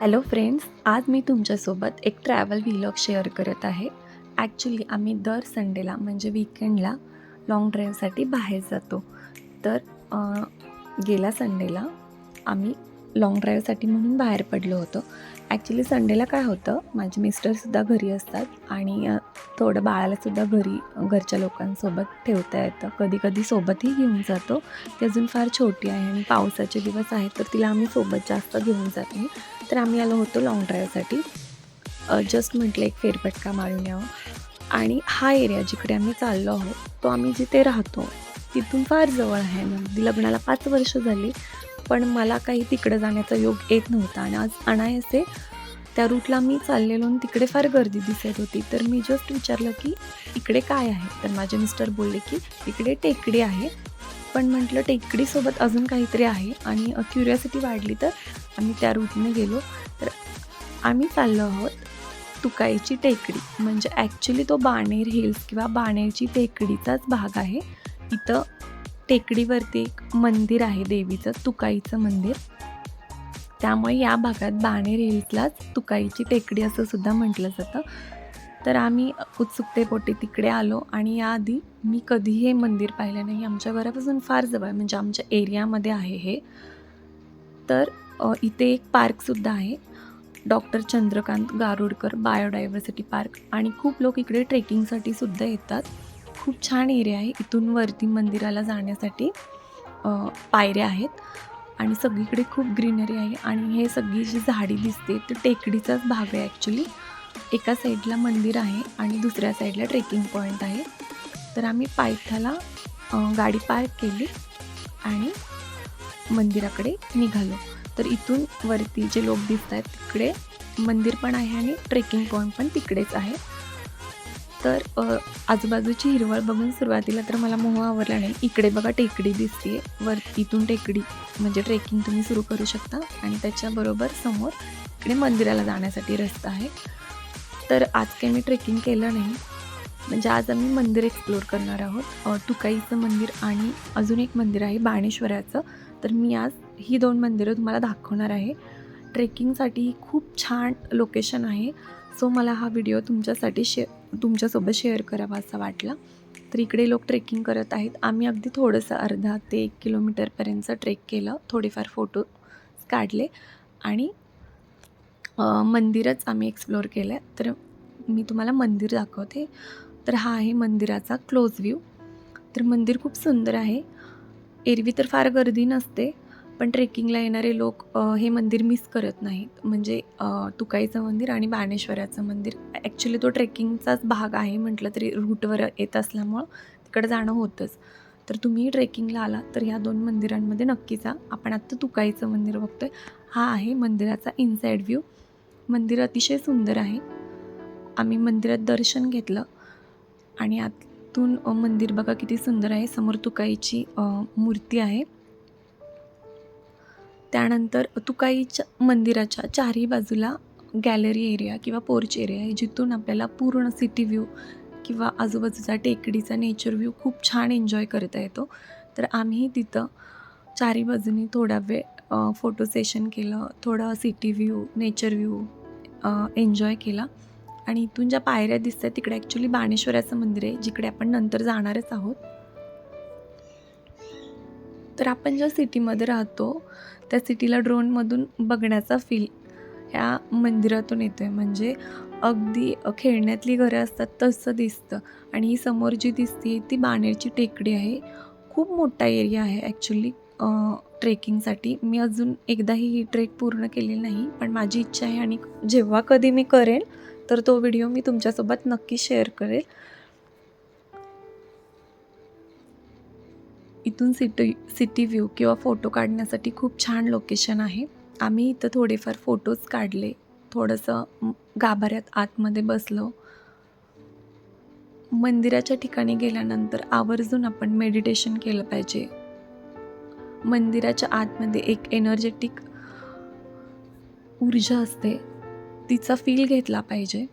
Hello friends आज मी तुमच्यासोबत एक ट्रॅव्हल व्हिलॉग शेअर करत आहे. ॲक्च्युली आम्ही दर संडेला म्हणजे विकेंडला लाँग ड्राईव्हसाठी बाहेर जातो. तर गेल्या संडेला आम्ही लाँग ड्राईव्हसाठी म्हणून बाहेर पडलो होतो. ॲक्च्युली संडेला काय होतं माझे मिस्टरसुद्धा घरी असतात आणि थोडं बाळालासुद्धा घरी घरच्या लोकांसोबत ठेवता येतं. कधी कधी सोबतही घेऊन जातो. ती अजून फार छोटी आहे आणि पावसाचे दिवस आहेत तर तिला आम्ही सोबत जास्त घेऊन जात नाही. तर आम्ही आलो होतो लाँग ड्राईव्हसाठी जस्ट म्हटलं एक फेरफटका मारून यावं. आणि हा एरिया जिकडे आम्ही चाललो आहोत तो आम्ही जिथे राहतो तिथून फार जवळ आहे. अगदी लग्नाला पाच वर्ष झाली पण मला काही तिकडं जाण्याचा योग येत नव्हता. आणि आज अनायसे त्या रूटला मी चाललेलो आणि तिकडे फार गर्दी दिसत होती. तर मी जस्ट विचारलं की इकडे काय आहे? तर माझे मिस्टर बोलले की इकडे टेकडी आहे. पण म्हटलं टेकडीसोबत अजून काहीतरी आहे आणि क्युरियोसिटी वाढली तर आम्ही त्या रूटने गेलो. तर आम्ही चाललो आहोत तुकाईची टेकडी. म्हणजे ॲक्च्युली तो बाणेर हिल्स किंवा बाणेरची टेकडीचाच भाग आहे. इथं टेकडीवरती एक मंदिर आहे देवीचं तुकाईचं मंदिर. त्यामुळे या भागात बाणेर हिल्सलाच तुकाईची टेकडी असं सुद्धा म्हटलं जातं. तर आम्ही उत्सुकतेपोटी तिकडे आलो आणि याआधी मी कधीही हे मंदिर पाहिलं नाही. आमच्या घरापासून फार जवळ आहे, म्हणजे आमच्या एरियामध्ये आहे हे. तर इथे एक पार्कसुद्धा आहे. Doctor Chandrakant Garudkar biodiversity park आणि खूप लोक इकडे ट्रेकिंगसाठी सुद्धा येतात. खूप छान एरिया आहे. इथून वरती मंदिराला जाण्यासाठी पायऱ्या आहेत. आणि सगळीकडे खूप ग्रीनरी आहे आणि हे सगळी जी झाडी दिसते ते टेकडीचाच भाग आहे ॲक्च्युली एका साईडला मंदिर आहे आणि दुसऱ्या साईडला ट्रेकिंग पॉईंट आहे. तर आम्ही पायथ्याला गाडी पार्क केली आणि मंदिराकडे निघालो. तर इथून वरती जे लोक दिसत आहेत तिकडे मंदिर पण आहे आणि ट्रेकिंग पॉईंट पण तिकडेच आहे. तर आजूबाजूची हिरवळ बघून सुरुवातीला तर मला मोह आवडला नाही. इकडे बघा टेकडी दिसते वर इथून टेकडी म्हणजे ट्रेकिंग तुम्ही सुरू करू शकता. आणि त्याच्याबरोबर समोर इकडे मंदिराला जाण्यासाठी रस्ता आहे. तर आज काही मी ट्रेकिंग केलं नाही. म्हणजे आज आम्ही मंदिर एक्सप्लोअर करणार आहोत. तुकाईचं मंदिर आणि अजून एक मंदिर आहे बाणेश्वराचं. तर मी आज ही दोन मंदिरं तुम्हाला दाखवणार आहे. ट्रेकिंगसाठी खूप छान लोकेशन आहे. सो मला हा व्हिडिओ तुमच्यासाठी शे तुमच्यासोबत शेअर करावा असा वाटला. तर इकडे लोक ट्रेकिंग करत आहेत. आम्ही अगदी थोडंसं अर्धा ते एक किलोमीटरपर्यंतचं ट्रेक केलं. थोडेफार फोटो काढले. आणि मंदिरच आम्ही एक्सप्लोर केलं तर मी तुम्हाला मंदिर दाखवते. तर हा आहे मंदिराचा क्लोज व्ह्यू तर मंदिर खूप सुंदर आहे. एरवी तर फार गर्दी नसते. पण ट्रेकिंगला येणारे लोक हे मंदिर मिस करत नाहीत. म्हणजे तुकाईचं मंदिर आणि बाणेश्वराचं मंदिर ॲक्च्युली तो ट्रेकिंगचाच भाग आहे म्हटलं तरी रूटवर येत असल्यामुळं तिकडे जाणं होतंच. तर तुम्ही ट्रेकिंगला आला तर ह्या दोन मंदिरांमध्ये नक्की जा. आपण आत्ता तुकाईचं मंदिर बघतोय. हा आहे मंदिराचा इनसाईड व्ह्यू मंदिर अतिशय सुंदर आहे. आम्ही मंदिरात दर्शन घेतलं आणि आतून मंदिर बघा किती सुंदर आहे. समोर तुकाईची मूर्ती आहे. त्यानंतर तुकाईच्या मंदिराच्या चारही बाजूला गॅलरी एरिया किंवा पोर्च एरिया आहे जिथून आपल्याला पूर्ण सिटी व्ह्यू किंवा आजूबाजूचा टेकडीचा नेचर व्ह्यू खूप छान एन्जॉय करता येतो. तर आम्ही तिथं चारी बाजूनी थोडा वेळ फोटो सेशन केलं थोडं city view nature view enjoy केला. आणि इथून ज्या पायऱ्या दिसतात तिकडे ॲक्च्युली बाणेश्वराचं मंदिर आहे जिकडे आपण नंतर जाणारच आहोत. तर आपण ज्या सिटीमध्ये राहतो त्या सिटीला ड्रोनमधून बघण्याचा फील ह्या मंदिरातून येतो आहे म्हणजे अगदी खेळण्यातली घरं असतात तसं दिसतं. आणि ही समोर जी दिसते ती बाणेरची टेकडी आहे. खूप मोठा एरिया आहे ॲक्च्युली ट्रेकिंगसाठी मी अजून एकदाही ही ट्रेक पूर्ण केलेली नाही पण माझी इच्छा आहे आणि जेव्हा कधी मी करेन तर तो व्हिडिओ मी तुमच्यासोबत नक्की शेअर करेल. इथून सिटी सिटी व्ह्यू किंवा फोटो काढण्यासाठी खूप छान लोकेशन आहे. आम्ही इथं थोडेफार फोटोज काढले. थोडंसं गाभाऱ्यात आतमध्ये बसलो. मंदिराच्या ठिकाणी गेल्यानंतर आवर्जून आपण मेडिटेशन केलं पाहिजे. मंदिराच्या आतमध्ये एक एनर्जेटिक ऊर्जा असते. तिचा फील घेतला पाहिजे.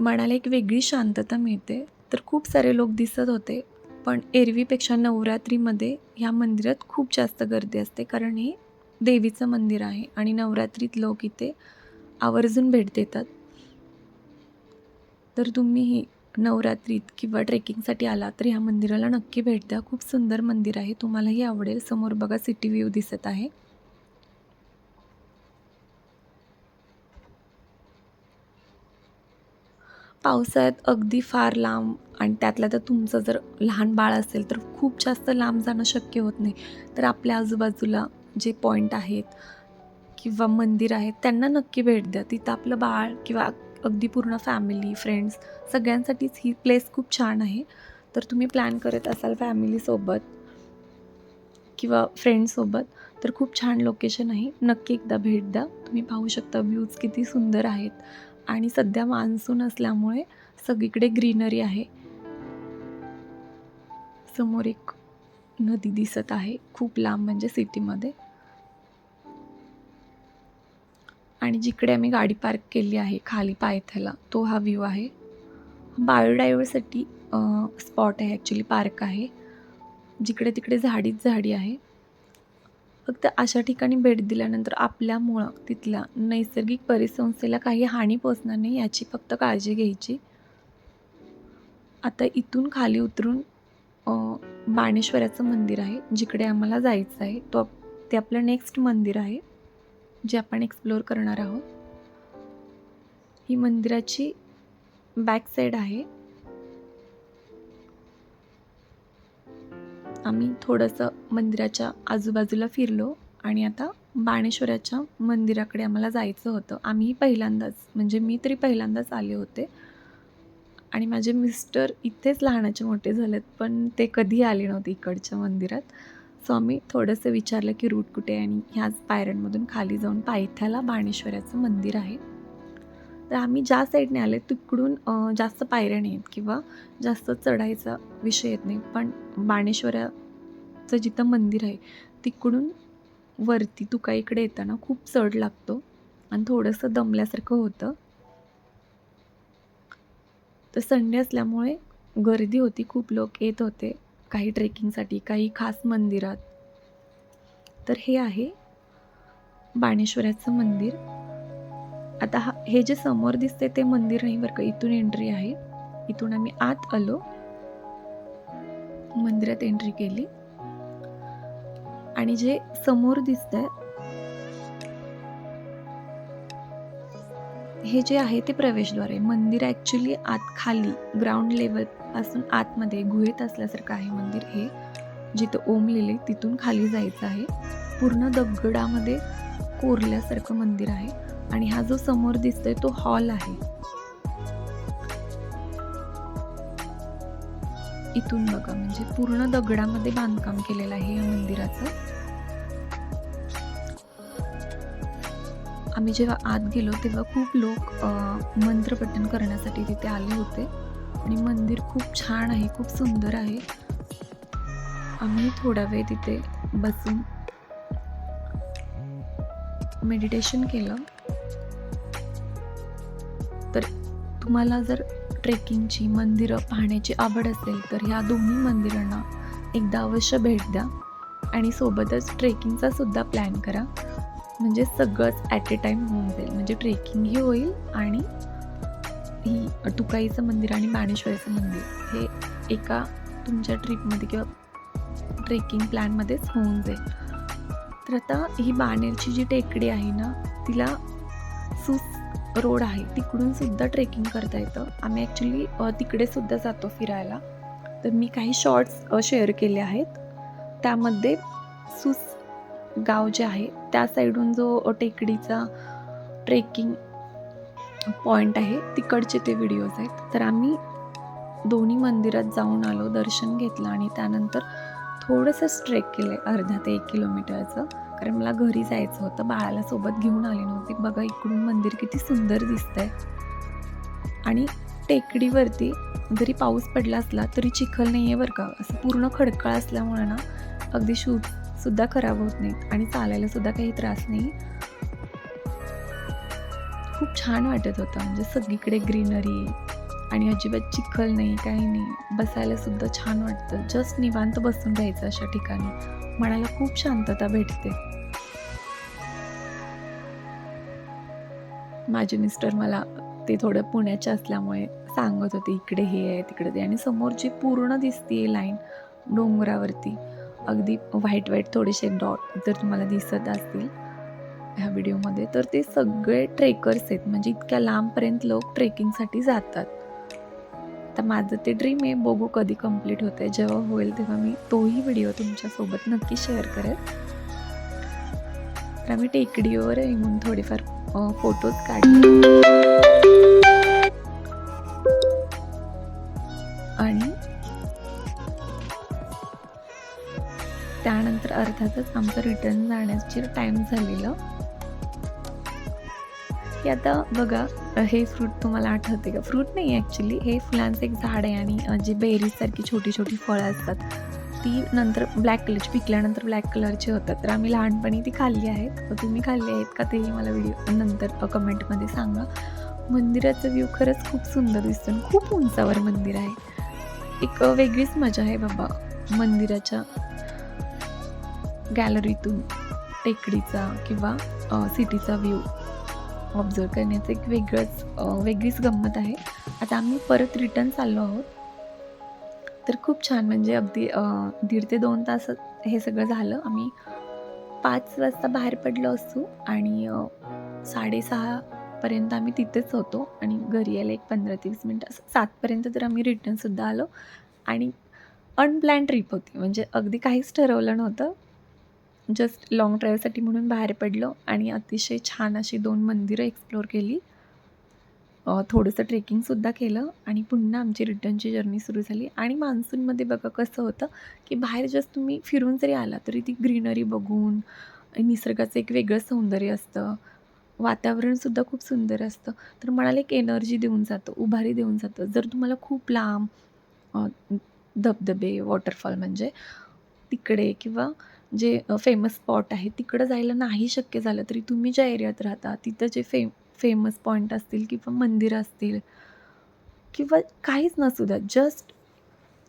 मनाला एक वेगळी शांतता मिळते. तर खूप सारे लोक दिसत होते पण एरवीपेक्षा नवरात्रीमध्ये ह्या मंदिरात खूप जास्त गर्दी असते कारण हे देवीचं मंदिर आहे आणि नवरात्रीत लोक इथे आवर्जून भेट देतात. तर तुम्हीही नवरात्रीत किंवा ट्रेकिंगसाठी आला तर ह्या मंदिराला नक्की भेट द्या. खूप सुंदर मंदिर आहे तुम्हालाही आवडेल. समोर बघा सिटी व्ह्यू दिसत आहे. पावसाळ्यात अगदी फार लांब आणि त्यातल्या तर तुमचं जर लहान बाळ असेल तर खूप जास्त लांब जाणं शक्य होत नाही. तर आपल्या आजूबाजूला जे पॉईंट आहेत किंवा मंदिर आहेत त्यांना नक्की भेट द्या. तिथं आपलं बाळ किंवा अगदी पूर्ण फॅमिली फ्रेंड्स सगळ्यांसाठीच ही प्लेस खूप छान आहे. तर तुम्ही प्लॅन करत असाल फॅमिलीसोबत किंवा फ्रेंड्ससोबत तर खूप छान लोकेशन आहे. नक्की एकदा भेट द्या. तुम्ही पाहू शकता व्ह्यूज किती सुंदर आहेत. आणि सध्या मान्सून असल्यामुळे सगळीकडे ग्रीनरी आहे. समोर एक नदी दिसत आहे खूप लांब म्हणजे सिटीमध्ये. आणि जिकडे आम्ही गाडी पार्क केली आहे खाली पायथ्याला तो हा व्ह्यू आहे. बायोडायव्हर्सिटी स्पॉट आहे ॲक्च्युली पार्क आहे. जिकडे तिकडे झाडीच झाडी आहे. फक्त अशा ठिकाणी भेट दिल्यानंतर आपल्यामुळं तिथल्या नैसर्गिक परिसंस्थेला काही हानी पोचणार नाही याची फक्त काळजी घ्यायची. आता इथून खाली उतरून बाणेश्वराचं मंदिर आहे जिकडे आम्हाला जायचं आहे. तो ते आपलं नेक्स्ट मंदिर आहे जे आपण एक्सप्लोअर करणार आहोत. ही मंदिराची बॅक साईड आहे. आम्ही थोडंसं मंदिराच्या आजूबाजूला फिरलो आणि आता बाणेश्वराच्या मंदिराकडे आम्हाला जायचं होतं. आम्ही पहिल्यांदाच म्हणजे मी तरी पहिल्यांदाच आले होते. आणि माझे मिस्टर इथेच लहानाचे मोठे झालेत पण ते कधी आले नव्हते इकडच्या मंदिरात. सो आम्ही थोडंसं विचारलं की रूट कुठे आणि ह्याच पायऱ्यांमधून खाली जाऊन पायथ्याला बाणेश्वराचं मंदिर आहे. तर आम्ही ज्या साईडने आले तिकडून जास्त पायऱ्या नाही आहेत किंवा जास्त चढायचा विषय येत नाही. पण बाणेश्वराचं जिथं मंदिर आहे तिकडून वरती तुका इकडे येताना खूप चढ लागतो आणि थोडंसं दमल्यासारखं होतं. तर संडे असल्यामुळे गर्दी होती खूप लोक येत होते काही ट्रेकिंगसाठी काही खास मंदिरात. तर हे आहे बाणेश्वराचं मंदिर. आता हा हे जे समोर दिसते ते मंदिर नाही बरं का इथून एंट्री आहे. इथून आम्ही आत आलो. मंदिरात एंट्री केली. आणि जे समोर दिसतंय हे जे आहे ते प्रवेशद्वार आहे. मंदिर ॲक्च्युली आत खाली ग्राउंड लेवलपासून आतमध्ये गुहेत असल्यासारखं आहे मंदिर हे. जिथं ओम लिहिले तिथून खाली जायचं आहे. पूर्ण दगडामध्ये कोरल्यासारखं मंदिर आहे. आणि हा जो समोर दिसतोय तो हॉल आहे. इथून बघा म्हणजे पूर्ण दगडामध्ये बांधकाम केलेलं आहे या मंदिराचं. आम्ही जेव्हा आत गेलो तेव्हा खूप लोक अ, मंत्रपठण करण्यासाठी तिथे आले होते. आणि मंदिर खूप छान आहे खूप सुंदर आहे. आम्ही थोडा वेळ तिथे बसून मेडिटेशन केलं. तुम्हाला जर ट्रेकिंगची मंदिरं पाहण्याची आवड असेल तर ह्या दोन्ही मंदिरांना एकदा अवश्य भेट द्या. आणि सोबतच ट्रेकिंगचा सुद्धा प्लॅन करा. म्हणजे सगळंच ॲट ए टाईम होऊन जाईल. म्हणजे ट्रेकिंगही होईल आणि ही तुकाईचं मंदिर आणि बाणेश्वरीचं मंदिर हे एका तुमच्या ट्रिपमध्ये किंवा ट्रेकिंग प्लॅनमध्येच होऊन जाईल. तर आता ही बाणेरची जी टेकडी आहे ना तिला सुस रोड आहे तिकडून सुद्धा ट्रेकिंग करता येतं. आम्ही ॲक्च्युली तिकडे सुद्धा जातो फिरायला. तर मी काही शॉर्ट्स शेअर केले आहेत. त्यामध्ये सुस गाव जे आहे त्या साईडून जो टेकडीचा ट्रेकिंग पॉईंट आहे तिकडचे ते व्हिडिओज आहेत. तर आम्ही दोन्ही मंदिरात जाऊन आलो दर्शन घेतलं आणि त्यानंतर थोडंसं ट्रेक केलं आहे अर्धा ते एक किलोमीटरचं कारण मला घरी जायचं होतं. बाळाला सोबत घेऊन आले नव्हते. बघा इकडून मंदिर किती सुंदर दिसतंय. आणि टेकडीवरती जरी पाऊस पडला असला तरी चिखल नाही आहे बरं का. असं पूर्ण खडकाळ असल्यामुळे ना अगदी शूज सुद्धा खराब होत नाहीत आणि चालायला सुद्धा काही त्रास नाही. खूप छान वाटत होतं. म्हणजे सगळीकडे ग्रीनरी आणि अजिबात चिखल नाही काही नाही. बसायला सुद्धा छान वाटतं. जस्ट निवांत बसून राहायचं अशा ठिकाणी. मनाला खूप शांतता भेटते. माझे मिस्टर मला ते थोडं पुण्याच्या असल्यामुळे सांगत होते इकडे हे आहे तिकडे ते. आणि समोर जी पूर्ण दिसते लाईन डोंगरावरती अगदी व्हाईट व्हाईट थोडेसे डॉट जर तुम्हाला दिसत असतील ह्या व्हिडिओमध्ये तर ते सगळे ट्रेकर्स आहेत. म्हणजे इतक्या लांबपर्यंत लोक ट्रेकिंगसाठी जातात. तर माझं ते ड्रीम आहे बघू कधी कंप्लीट होते जेव्हा होईल तेव्हा मी तोही व्हिडिओ तुमच्यासोबत नक्की शेअर करेल. तर आम्ही टेकडीवर येऊन थोडेफार फोटोज काढले. आणि त्यानंतर अर्थातच आमचं रिटर्न जाण्याची टाईम झालेलं. की आता बघा हे फ्रूट तुम्हाला आठवते का? फ्रूट नाही ॲक्च्युली हे फुलांचं एक झाड आहे आणि जे जी बेरीजसारखी छोटी छोटी फळं असतात ती नंतर ब्लॅक कलरची पिकल्यानंतर ब्लॅक कलरची होतात. तर आम्ही लहानपणी ती खाल्ली आहेत तुम्ही खाल्ली आहेत का तेही मला व्हिडिओ नंतर कमेंटमध्ये सांगा. मंदिराचा व्ह्यू खरंच खूप सुंदर दिसतो आणि खूप उंचावर मंदिर आहे. एक वेगळीच मजा आहे बाबा मंदिराच्या गॅलरीतून टेकडीचा किंवा सिटीचा व्ह्यू ऑब्झर्व करण्याचं एक वेगळंच वेगळीच गंमत आहे. आता आम्ही परत रिटर्न चाललो आहोत. तर खूप छान म्हणजे अगदी दीड ते दोन तास हे सगळं झालं. आम्ही पाच वाजता बाहेर पडलो असतो आणि साडेसहापर्यंत आम्ही तिथेच होतो आणि घरी यायला एक पंधरा ते वीस मिनटं असं सातपर्यंत तर आम्ही रिटर्नसुद्धा आलो. आणि अनप्लॅन ट्रिप होती. म्हणजे अगदी काहीच ठरवलं नव्हतं. जस्ट लाँग ड्राईव्हसाठी म्हणून बाहेर पडलो आणि अतिशय छान अशी दोन मंदिरं एक्सप्लोअर केली. थोडंसं ट्रेकिंगसुद्धा केलं आणि पुन्हा आमची रिटर्नची जर्नी सुरू झाली. आणि मान्सूनमध्ये बघा कसं होतं की बाहेर जस्ट तुम्ही फिरून जरी आला तरी ती ग्रीनरी बघून निसर्गाचं एक वेगळं सौंदर्य असतं. वातावरणसुद्धा खूप सुंदर असतं. तर मनाला एक एनर्जी देऊन जातं उभारी देऊन जातं. जर तुम्हाला खूप लांब धबधबे वॉटरफॉल म्हणजे तिकडे किंवा जे फेमस स्पॉट आहे तिकडं जायला नाही शक्य झालं तरी तुम्ही ज्या एरियात राहता तिथं जे फे फेमस पॉईंट असतील किंवा मंदिरं असतील किंवा काहीच नसू द्या जस्ट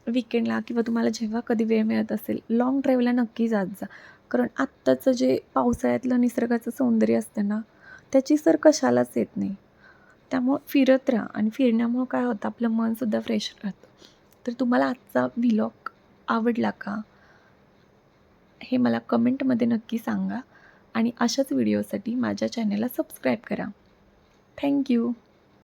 विकेंडला किंवा तुम्हाला जेव्हा कधी वेळ मिळत असेल लाँग ड्राईव्हला नक्की जात जा. कारण आत्ताचं जे पावसाळ्यातलं निसर्गाचं सौंदर्य असतं ना त्याची सर कशालाच येत नाही. त्यामुळं फिरत राहा आणि फिरण्यामुळं काय होतं आपलं मनसुद्धा फ्रेश राहतं. तर तुम्हाला आजचा व्हिलॉग आवडला का? हे मला कमेंटमध्ये नक्की सांगा आणि अशाच व्हिडिओसाठी माझ्या चॅनलला सबस्क्राईब करा. थँक्यू